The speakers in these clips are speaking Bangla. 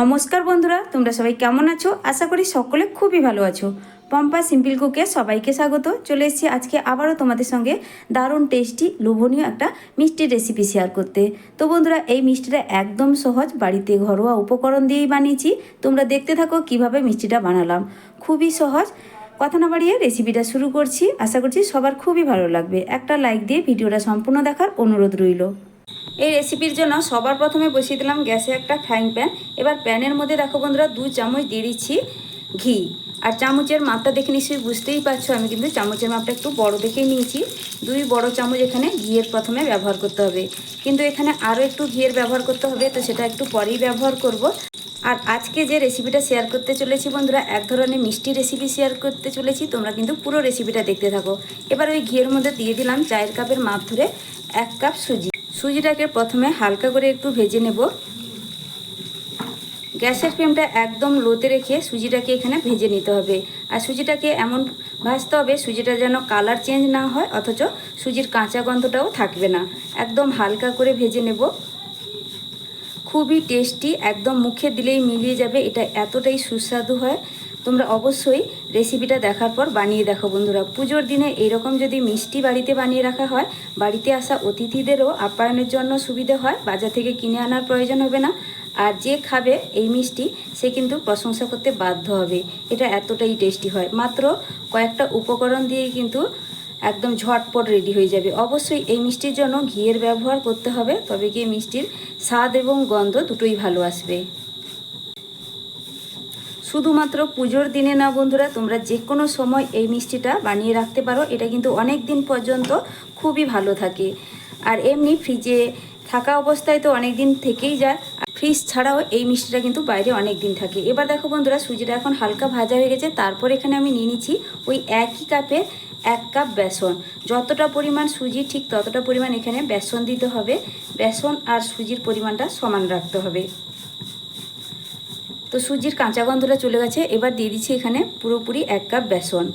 নমস্কার বন্ধুরা, তোমরা সবাই কেমন আছো? আশা করি সকলে খুবই ভালো আছো। পম্পা সিম্পল কুকে সবাইকে স্বাগত। চলে এসেছি আজকে আবারও তোমাদের সঙ্গে দারুণ টেস্টি লোভনীয় একটা মিষ্টির রেসিপি শেয়ার করতে। তো বন্ধুরা, এই মিষ্টিটা একদম সহজ, বাড়িতে ঘরোয়া উপকরণ দিয়েই বানিয়েছি। তোমরা দেখতে থাকো কীভাবে মিষ্টিটা বানালাম। খুবই সহজ। কথা না বাড়িয়ে রেসিপিটা শুরু করছি। আশা করছি সবার খুবই ভালো লাগবে। একটা লাইক দিয়ে ভিডিওটা সম্পূর্ণ দেখার অনুরোধ রইল। এই রেসিপির জন্য সবার প্রথমে বসিয়ে দিলাম গ্যাসে একটা ফ্রাইং প্যান এবার প্যানের মধ্যে দেখো বন্ধুরা, দু চামচ দিয়ে দিচ্ছি ঘি। আর চামচের মাপটা দেখে নিশ্চয়ই বুঝতেই পারছ, আমি কিন্তু চামচের মাপটা একটু বড় দেখেই নিয়েছি। দুই বড় চামচ এখানে ঘিয়ের প্রথমে ব্যবহার করতে হবে। কিন্তু এখানে আরও একটু ঘিয়ের ব্যবহার করতে হবে, তো সেটা একটু পরেই ব্যবহার করব। আর আজকে যে রেসিপিটা শেয়ার করতে চলেছি বন্ধুরা, এক ধরনের মিষ্টি রেসিপি শেয়ার করতে চলেছি, তোমরা কিন্তু পুরো রেসিপিটা দেখতে থাকো। এবার ওই ঘিয়ের মধ্যে দিয়ে দিলাম চায়ের কাপের মাপ ধরে এক কাপ সুজি। সুজিটাকে প্রথমে হালকা করে একটু ভেজে নেব। গ্যাসের ফ্লেমটা একদম লোতে রেখে সুজিটাকে এখানে ভেজে নিতে হবে। আর সুজিটাকে এমন ভাজতে হবে সুজিটা যেন কালার চেঞ্জ না হয়, অথচ সুজির কাঁচা গন্ধটাও থাকবে না। একদম হালকা করে ভেজে নেব। খুবই টেস্টি, একদম মুখে দিলেই মিলিয়ে যাবে, এটা এতটাই সুস্বাদু হয়। তোমরা অবশ্যই রেসিপিটা দেখার পর বানিয়ে দেখো বন্ধুরা। পুজোর দিনে এইরকম যদি মিষ্টি বাড়িতে বানিয়ে রাখা হয়, বাড়িতে আসা অতিথিদেরও আপ্যায়নের জন্য সুবিধে হয়, বাজার থেকে কিনে আনার প্রয়োজন হবে না। আর যে খাবে এই মিষ্টি, সে কিন্তু প্রশংসা করতে বাধ্য হবে। এটা এতটাই টেস্টি হয়। মাত্র কয়েকটা উপকরণ দিয়েই কিন্তু একদম ঝটপট রেডি হয়ে যাবে। অবশ্যই এই মিষ্টির জন্য ঘিয়ের ব্যবহার করতে হবে, তবে গিয়ে মিষ্টির স্বাদ এবং গন্ধ দুটোই ভালো আসবে। শুধুমাত্র পুজোর দিনে না বন্ধুরা, তোমরা যে কোনো সময় এই মিষ্টিটা বানিয়ে রাখতে পারো। এটা কিন্তু অনেক দিন পর্যন্ত খুবই ভালো থাকে। আর এমনি ফ্রিজে থাকা অবস্থায় তো অনেক দিন থেকেই যায়। আর ফ্রিজ ছাড়াও এই মিষ্টিটা কিন্তু বাইরে অনেক দিন থাকে। এবার দেখো বন্ধুরা, সুজিটা এখন হালকা ভাজা হয়ে গেছে। তারপর এখানে আমি নিয়ে নিচ্ছি ওই একই কাপের এক কাপ বেসন। যতটা পরিমাণ সুজি, ঠিক ততটা পরিমাণ এখানে বেসন দিতে হবে। বেসন আর সুজির পরিমাণটা সমান রাখতে হবে। তো সুজির কাঁচা গন্ধটা চলে গেছে। এবার দিয়ে দিচ্ছি এখানে পুরোপুরি এক কাপ বেসন।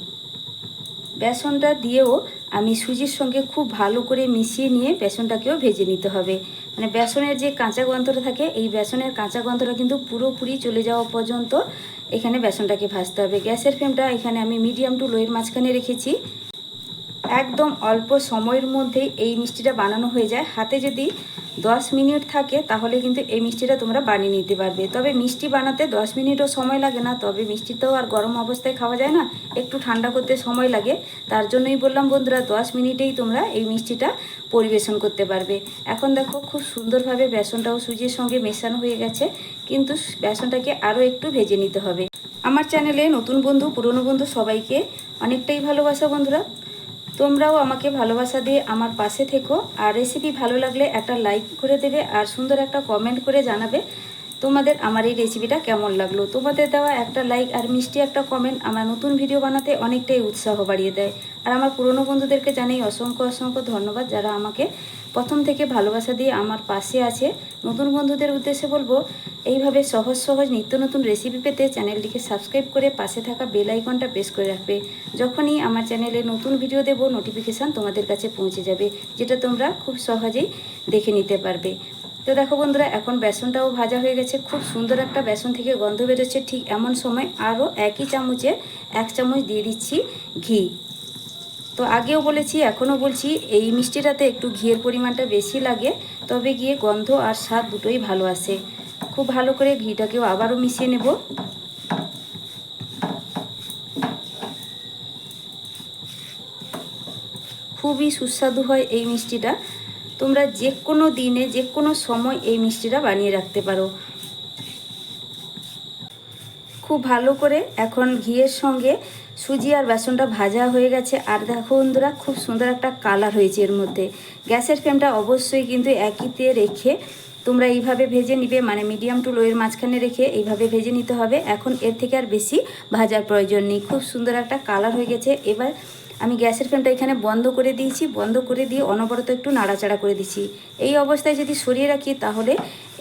বেসনটা দিয়েও আমি সুজির সঙ্গে খুব ভালো করে মিশিয়ে নিয়ে বেসনটাকেও ভেজে নিতে হবে। মানে বেসনের যে কাঁচা গন্ধটা থাকে, এই বেসনের কাঁচা গন্ধটা কিন্তু পুরোপুরি চলে যাওয়া পর্যন্ত এখানে বেসনটাকে ভাজতে হবে। গ্যাসের ফ্লেমটা এখানে আমি মিডিয়াম টু লোয়ের মাঝখানে রেখেছি। একদম অল্প সময়ের মধ্যেই এই মিষ্টিটা বানানো হয়ে যায়। হাতে যদি দশ মিনিট থাকে, তাহলে কিন্তু এই মিষ্টিটা তোমরা বানিয়ে নিতে পারবে। তবে মিষ্টি বানাতে দশ মিনিটও সময় লাগে না, তবে মিষ্টি তো আর গরম অবস্থায় খাওয়া যায় না, একটু ঠান্ডা করতে সময় লাগে। তার জন্যই বললাম বন্ধুরা, দশ মিনিটেই তোমরা এই মিষ্টিটা পরিবেশন করতে পারবে। এখন দেখো খুব সুন্দরভাবে বেসনটাও সুজির সঙ্গে মেশানো হয়ে গেছে, কিন্তু বেসনটাকে আরও একটু ভেজে নিতে হবে। আমার চ্যানেলে নতুন বন্ধু, পুরনো বন্ধু সবাইকে অনেকটাই ভালোবাসা বন্ধুরা। তোমরাও আমাকে ভালোবাসা দিয়ে আমার পাশে থেকো, আর রেসিপি ভালো লাগলে একটা লাইক করে দেবে, আর সুন্দর একটা কমেন্ট করে জানাবে তোমাদের আমার এই রেসিপিটা কেমন লাগল। তোমাদের দেওয়া একটা লাইক আর মিষ্টি একটা কমেন্ট আমার নতুন ভিডিও বানাতে অনেকটাই উৎসাহ বাড়িয়ে দেয়। আর আমার পুরনো বন্ধুদেরকে জানাই অসংখ্য অসংখ্য ধন্যবাদ যারা আমাকে প্রথম থেকে ভালোবাসা দিয়ে আমার পাশে আছে। নতুন বন্ধুদের উদ্দেশ্যে বলব, এইভাবে সহজ সহজ নিত্য নতুন রেসিপি পেতে চ্যানেলটিকে সাবস্ক্রাইব করে পাশে থাকা বেল আইকনটা প্রেস করে রাখবে। যখনই আমার চ্যানেলে নতুন ভিডিও দেব নোটিফিকেশান তোমাদের কাছে পৌঁছে যাবে, যেটা তোমরা খুব সহজেই দেখে নিতে পারবে। তো দেখো বন্ধুরা, এখন বেসনটাও ভাজা হয়ে গেছে। খুব সুন্দর একটা বেসন থেকে গন্ধ বেরোচ্ছে। ঠিক এমন সময় আরও একই চামচে এক চামচ দিয়ে দিচ্ছি ঘি। তো আগেও বলেছি, এখনও বলছি, এই মিষ্টিটাতে একটু ঘিয়ের পরিমাণটা বেশি লাগে, তবে গিয়ে গন্ধ আর স্বাদ দুটোই ভালো আসে খুব ভালো করে ঘিটাকেও আবারও মিশিয়ে নেব। খুবই সুস্বাদু হয় এই মিষ্টিটা। তোমরা যে কোনো দিনে যে কোনো সময় এই মিষ্টিটা বানিয়ে রাখতে পারো। খুব ভালো করে এখন ঘিয়ের সঙ্গে সুজি আর বেসনটা ভাজা হয়ে গেছে। আর দেখো বন্ধুরা, খুব সুন্দর একটা কালার হয়েছে এর মধ্যে। গ্যাসের ফ্লেমটা অবশ্যই কিন্তু একইতে রেখে তোমরা এইভাবে ভেজে নিবে। মানে মিডিয়াম টু লোয়ের মাঝখানে রেখে এইভাবে ভেজে নিতে হবে। এখন এর থেকে আর বেশি ভাজার প্রয়োজন নেই। খুব সুন্দর একটা কালার হয়ে গেছে। এবার আমি গ্যাসের ফ্লেমটা এখানে বন্ধ করে দিয়েছি। বন্ধ করে দিয়ে অনবরত একটু নাড়াচাড়া করে দিচ্ছি। এই অবস্থায় যদি সরিয়ে রাখি, তাহলে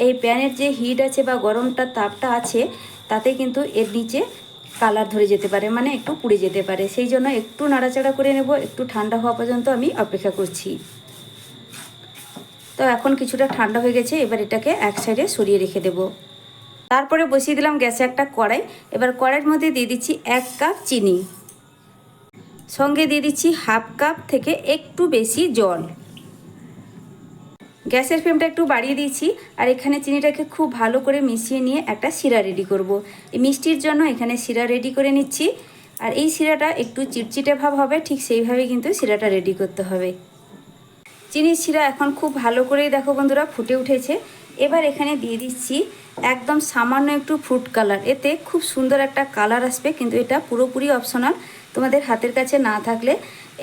এই প্যানের যে হিট আছে বা গরমটা তাপটা আছে, তাতে কিন্তু এর নিচে কালার ধরে যেতে পারে মানে একটু পুড়ে যেতে পারে। সেই জন্য একটু নাড়াচাড়া করে নেব, একটু ঠান্ডা হওয়া পর্যন্ত আমি অপেক্ষা করছি। তো এখন কিছুটা ঠান্ডা হয়ে গেছে, এবার এটাকে এক সাইডে সরিয়ে রেখে দেব। তারপরে বসিয়ে দিলাম গ্যাসে একটা কড়াই। এবার কড়াইয়ের মধ্যে দিয়ে দিচ্ছি এক কাপ চিনি। সঙ্গে দিয়ে দিচ্ছি হাফ কাপ থেকে একটু বেশি জল। গ্যাসের ফ্লেমটা একটু বাড়িয়ে দিয়েছি আর এখানে চিনিটাকে খুব ভালো করে মিশিয়ে নিয়ে একটা শিরা রেডি করব। এই মিষ্টির জন্য এখানে শিরা রেডি করে নিচ্ছি আর এই শিরাটা একটু চিটচিটে ভাব হবে, ঠিক সেইভাবে কিন্তু শিরাটা রেডি করতে হবে। চিনির শিরা এখন খুব ভালো করেই দেখো বন্ধুরা ফুটে উঠেছে। এবার এখানে দিয়ে দিচ্ছি একদম সামান্য একটু ফ্রুট কালার এতে খুব সুন্দর একটা কালার আসবে, কিন্তু এটা পুরোপুরি অপশনাল তোমাদের হাতের কাছে না থাকলে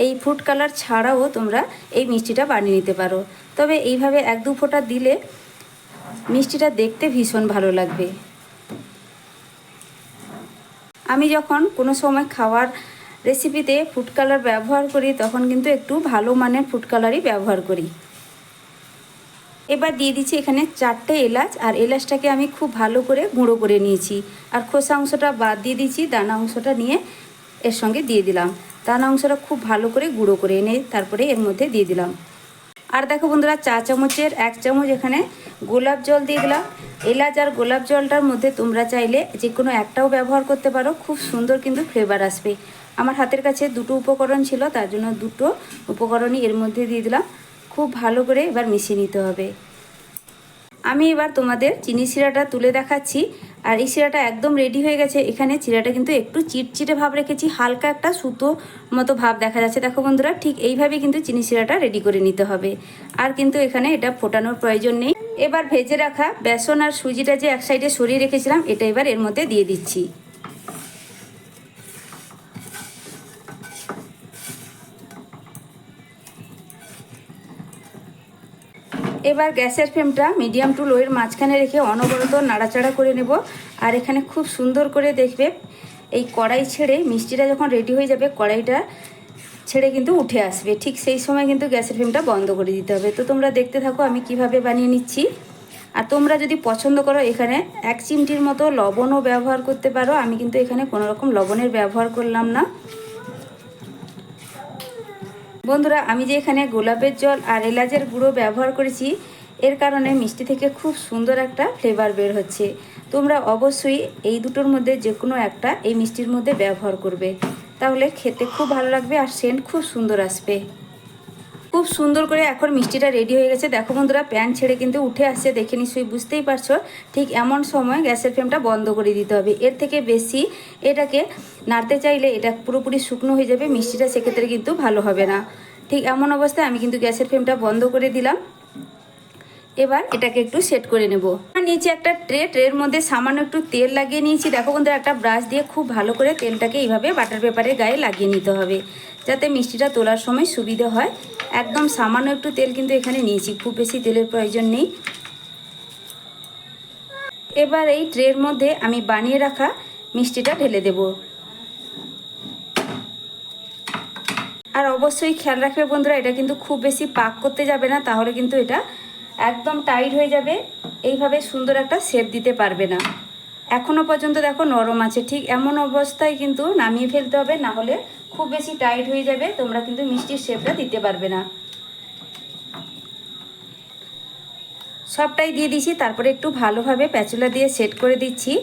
এই ফ্রুট কালার ছাড়াও তোমরা এই মিষ্টিটা বানিয়ে নিতে পারো। তবে এইভাবে এক দু ফোঁটা দিলে মিষ্টিটা দেখতে ভীষণ ভালো লাগবে। আমি যখন কোনো সময় খাওয়ার রেসিপিতে ফুড কালার ব্যবহার করি, তখন কিন্তু একটু ভালো মানের ফুড কালারই ব্যবহার করি। এবার দিয়ে দিচ্ছি এখানে চারটে এলাচ, আর এলাচটাকে আমি খুব ভালো করে গুঁড়ো করে নিয়েছি। আর খোসা অংশটা বাদ দিয়ে দিচ্ছি দানা অংশটা নিয়ে এর সঙ্গে দিয়ে দিলাম। দানা অংশটা খুব ভালো করে গুঁড়ো করে এনে তারপরে এর মধ্যে দিয়ে দিলাম। আর দেখো বন্ধুরা, চা চামচের এক চামচ এখানে গোলাপ জল দিয়ে দিলাম। এলাচ আর গোলাপ জলটার মধ্যে তোমরা চাইলে যে কোনো একটাও ব্যবহার করতে পারো, খুব সুন্দর কিন্তু ফ্লেভার আসবে। আমার হাতের কাছে দুটো উপকরণ ছিল, তার জন্য দুটো উপকরণই এর মধ্যে দিয়ে দিলাম। খুব ভালো করে এবার মিশিয়ে নিতে হবে। আমি এবার তোমাদের চিনি শিরাটা তুলে দেখাচ্ছি। আর এই শিরাটা একদম রেডি হয়ে গেছে। এখানে চিরাটা কিন্তু একটু চিটচিটে ভাব রেখেছি। হালকা একটা সুতো মতো ভাব দেখা যাচ্ছে। দেখো বন্ধুরা, ঠিক এইভাবে কিন্তু চিনি শিরাটা রেডি করে নিতে হবে। আর কিন্তু এখানে এটা ফোটানোর প্রয়োজন নেই। এবার ভেজে রাখা বেসন আর সুজিটা যে এক সাইডে সরিয়ে রেখেছিলাম, এটা এবার এর মধ্যে দিয়ে দিচ্ছি। এবার গ্যাসের ফ্লেমটা মিডিয়াম টু লোয়ের মাঝখানে রেখে অনবরত নাড়াচাড়া করে নেব। আর এখানে খুব সুন্দর করে দেখবে, এই কড়াই ছেড়ে মিষ্টিটা যখন রেডি হয়ে যাবে, কড়াইটা ছেড়ে কিন্তু উঠে আসবে। ঠিক সেই সময় কিন্তু গ্যাসের ফ্লেমটা বন্ধ করে দিতে হবে। তো তোমরা দেখতে থাকো আমি কীভাবে বানিয়ে নিচ্ছি। আর তোমরা যদি পছন্দ করো, এখানে এক চিমটির মতো লবণও ব্যবহার করতে পারো। আমি কিন্তু এখানে কোনো রকম লবণের ব্যবহার করলাম না। বন্ধুরা, আমি যে এখানে গোলাপের জল আর এলাচের গুঁড়ো ব্যবহার করেছি, এর কারণে মিষ্টি থেকে খুব সুন্দর একটা ফ্লেভার বের হচ্ছে। তোমরা অবশ্যই এই দুটোর মধ্যে যে কোনো একটা এই মিষ্টির মধ্যে ব্যবহার করবে। তাহলে খেতে খুব ভালো লাগবে আর সেন্ট খুব সুন্দর আসবে। খুব সুন্দর করে এখন মিষ্টিটা রেডি হয়ে গেছে। দেখো বন্ধুরা প্যান ছেড়ে কিন্তু উঠে আসছে, দেখে নিশ্চয়ই বুঝতেই পারছ। ঠিক এমন সময় গ্যাসের ফ্লেমটা বন্ধ করে দিতে হবে। এর থেকে বেশি এটাকে নাড়তে চাইলে এটা পুরোপুরি শুকনো হয়ে যাবে, মিষ্টিটা সেক্ষেত্রে কিন্তু ভালো হবে না। ঠিক এমন অবস্থায় আমি কিন্তু গ্যাসের ফ্লেমটা বন্ধ করে দিলাম। এবার এটাকে একটু সেট করে নেব। নিয়েছি একটা ট্রে ট্রের মধ্যে সামান্য একটু তেল লাগিয়ে নিয়েছি। দেখো বন্ধুরা, একটা ব্রাশ দিয়ে খুব ভালো করে তেলটাকে এইভাবে বাটার পেপারের গায়ে লাগিয়ে নিতে হবে, যাতে মিষ্টিটা তোলার সময় সুবিধে হয়। একদম সামান্য একটু তেল কিন্তু এখানে নিয়েছি, খুব বেশি তেলের প্রয়োজন নেই। এবার এই ট্রের মধ্যে আমি বানিয়ে রাখা মিষ্টিটা ঢেলে দেব। আর অবশ্যই খেয়াল রাখবে বন্ধুরা, এটা কিন্তু খুব বেশি পাক করতে যাবে না, তাহলে কিন্তু এটা একদম টাইট হয়ে যাবে। এইভাবে সুন্দর একটা শেপ দিতে পারবে না। এখনও পর্যন্ত দেখো নরম আছে। ঠিক এমন অবস্থায় কিন্তু নামিয়ে ফেলতে হবে, না হলে খুব বেশি টাইট হয়ে যাবে। তোমরা কিন্তু মিষ্টির শেপটা দিতে পারবে না। সবটাই দিয়ে দিছি তারপরে একটু ভালোভাবে প্যাচুলা দিয়ে সেট করে দিচ্ছি।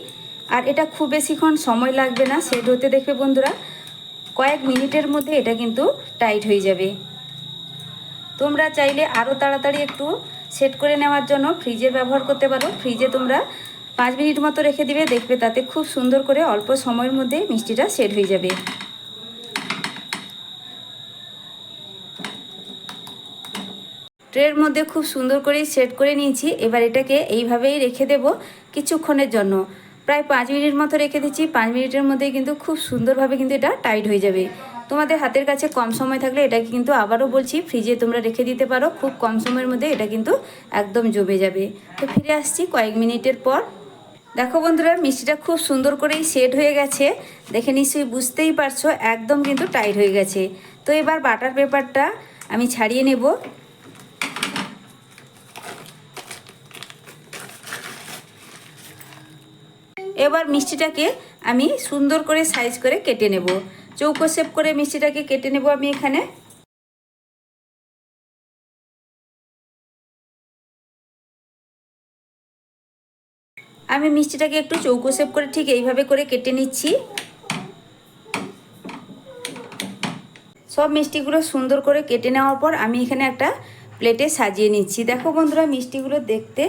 আর এটা খুব বেশিক্ষণ সময় লাগবে না সেট হতে দেখবে বন্ধুরা। কয়েক মিনিটের মধ্যে এটা কিন্তু টাইট হয়ে যাবে। তোমরা চাইলে আরও তাড়াতাড়ি একটু সেট করে নেওয়ার জন্য ফ্রিজে ব্যবহার করতে পারো। ফ্রিজে তোমরা পাঁচ মিনিট মতো রেখে দিবে, দেখবে তাতে খুব সুন্দর করে অল্প সময়ের মধ্যে মিষ্টিটা সেট হয়ে যাবে। ট্রের মধ্যে খুব সুন্দর করে সেট করে নিয়েছি, এবার এটাকে এইভাবেই রেখে দেব কিছুক্ষণের জন্য। প্রায় পাঁচ মিনিট মতো রেখে দিচ্ছি, পাঁচ মিনিটের মধ্যে কিন্তু খুব সুন্দরভাবে কিন্তু এটা টাইট হয়ে যাবে। তোমাদের হাতের কাছে কম সময় থাকলে এটাকে কিন্তু আবারও বলছি ফ্রিজে তোমরা রেখে দিতে পারো। খুব কম সময়ের মধ্যে এটা কিন্তু একদম জমে যাবে। তো ফিরে আসছি কয়েক মিনিটের পর। দেখো বন্ধুরা, মিষ্টিটা খুব সুন্দর করেই সেট হয়ে গেছে। দেখে নিশ্চয়ই বুঝতেই পারছ, একদম কিন্তু টাইট হয়ে গেছে। তো এবার বাটার পেপারটা আমি ছাড়িয়ে নেব। এবার মিষ্টিটাকে আমি সুন্দর করে সাইজ করে কেটে নেব। চৌকো শেপ করে মিষ্টিটাকে কেটে নেব আমি এখানে। আমি মিষ্টিটাকে একটু চৌকো শেপ করে ঠিক এইভাবে করে কেটে নিচ্ছি। সব মিষ্টিগুলো সুন্দর করে কেটে নেওয়ার পর আমি এখানে একটা প্লেটে সাজিয়ে নিচ্ছি। দেখো বন্ধুরা মিষ্টিগুলো দেখতে।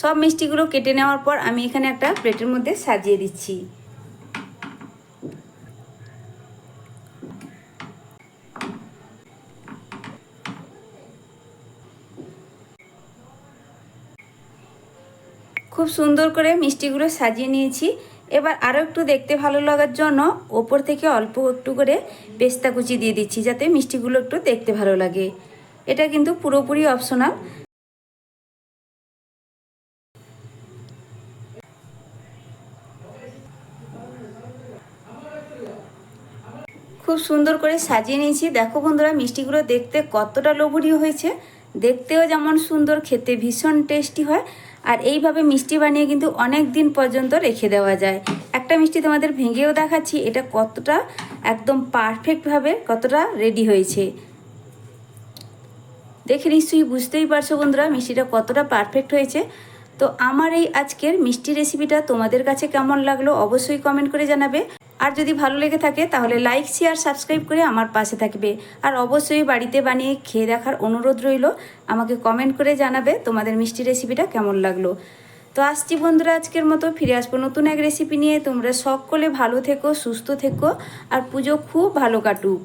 সব মিষ্টিগুলো কেটে নেওয়ার পর আমি এখানে একটা প্লেটের মধ্যে সাজিয়ে দিচ্ছি। খুব সুন্দর করে মিষ্টিগুলো সাজিয়ে নিয়েছি। এবার আরও একটু দেখতে ভালো লাগার জন্য ওপর থেকে অল্প একটু করে পেস্তা কুচি দিয়ে দিচ্ছি, যাতে মিষ্টিগুলো একটু দেখতে ভালো লাগে। এটা কিন্তু পুরোপুরি অপশনাল। খুব সুন্দর করে সাজিয়ে নিয়েছি। দেখো বন্ধুরা, মিষ্টিগুলো দেখতে কতটা লোভনীয় হয়েছে। দেখতেও যেমন সুন্দর, খেতে ভীষণ টেস্টি হয়। আর এইভাবে মিষ্টি বানিয়ে কিন্তু অনেক দিন পর্যন্ত রেখে দেওয়া যায়। একটা মিষ্টি তোমাদের ভেঙেও দেখাচ্ছি, এটা কতটা একদম পারফেক্টভাবে কতটা রেডি হয়েছে। দেখে নিশ্চয়ই বুঝতেই পারছ বন্ধুরা, মিষ্টিটা কতটা পারফেক্ট হয়েছে। তো আমার এই আজকের মিষ্টি রেসিপিটা তোমাদের কাছে কেমন লাগল অবশ্যই কমেন্ট করে জানাবে। আর যদি ভালো লেগে থাকে, তাহলে লাইক শেয়ার সাবস্ক্রাইব করে আমার পাশে থাকবে। আর অবশ্যই বাড়িতে বানিয়ে খেয়ে দেখার অনুরোধ রইল। আমাকে কমেন্ট করে জানাবে তোমাদের মিষ্টি রেসিপিটা কেমন লাগল। তো আসছি বন্ধুরা আজকের মতো, ফিরে আসব নতুন এক রেসিপি নিয়ে। তোমরা সকলে ভালো থেকো, সুস্থ থেকো, আর পুজো খুব ভালো কাটুক।